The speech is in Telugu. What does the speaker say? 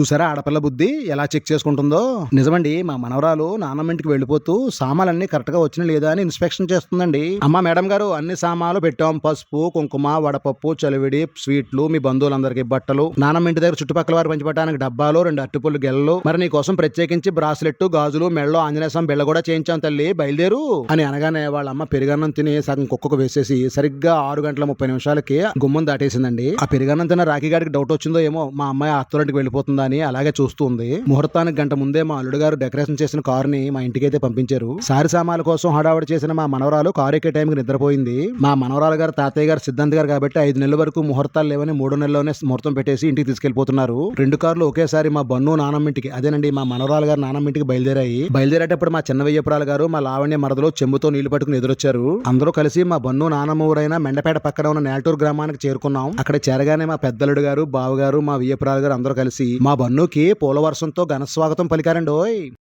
చూసారా ఆడపిల్ల బుద్ధి? ఎలా చెక్ చేసుకుంటుందో? నిజమండి మా మనవరాలు నాన్నమ్మ ఇంటికి వెళ్ళిపోతూ సామాన్లన్నీ కరెక్ట్గా వచ్చినా లేదా అని ఇన్స్పెక్షన్ చేస్తుందండి. అమ్మ మేడం గారు అన్ని సామాన్లు పెట్టాం. పసుపు కుంకుమ వడపప్పు చలివిడి స్వీట్లు మీ బంధువులందరికీ బట్టలు. నాన్నమ్మ ఇంటి దగ్గర చుట్టుపక్కల వారు పంచిపెట్టడానికి డబ్బాలు రెండు అట్టుపుల్లు గెల్లలు మరి నీ కోసం ప్రత్యేకించి బ్రాస్లెట్ గాజులు మెళ్ళలో ఆంజనేయ స్వామి బిళ్ళ కూడా చేయించాం తల్లి. బయలుదేరు అని అనగానే వాళ్ళ అమ్మ పెరుగన్నం తిని సగం కుక్కకు వేసేసి సరిగ్గా ఆరు గంటల ముప్పై నిమిషాలకి గుమ్మం దాటేసిందండి. ఆ పెరుగన్నం తిన్న రాఖీ గారికి డౌట్ వచ్చిందో ఏమో మా అమ్మాయి అత్తోరింటికి వెళ్ళిపోతుందా అని అలాగే చూస్తూ ఉంది. ముహూర్తానికి గంట ముందే మా అల్లుడు గారు డెకరేషన్ చేసిన కారుని మా ఇంటికి అయితే పంపించారు. సారి సామాన్ల కోసం హడావడి చేసిన మా మనవరాలు కారు ఎక్కే టైంకి నిద్రపోయింది. మా మనవరాలు గారు తాతయ్య గారు సిద్ధాంత్ గారు కాబట్టి ఐదు నెలల వరకు ముహూర్తాలు లేవని మూడు నెలల్లోనే ముహూర్తం పెట్టేసి ఇంటికి తీసుకెళ్ళిపోతున్నారు రెండు కార్లు ఒకేసారి మా బన్ను నానమ్మ ఇంటికి అదేనండి మా మనవరాలు గారు నానమ్మ ఇంటికి బయలుదేరాయి. బయలుదేరేటప్పుడు మా చిన్న వెయ్యపురాలు గారు మా లావణ్య మరదలో చెంబుతో నీళ్ళు పట్టుకుని ఎదురొచ్చారు. అందరూ కలిసి మా బన్ను నానమ్మ ఊరైన మెండపేట పక్కన ఉన్న నేల్టూరు గ్రామానికి చేరుకున్నాం. అక్కడ చేరగానే మా పెద్దలుడు గారు బావగారు మా వియ్యపురాలు గారు అందరూ కలిసి మా బన్నుకి పూల వర్షంతో ఘన స్వాగతం పలికారండి ఓయ్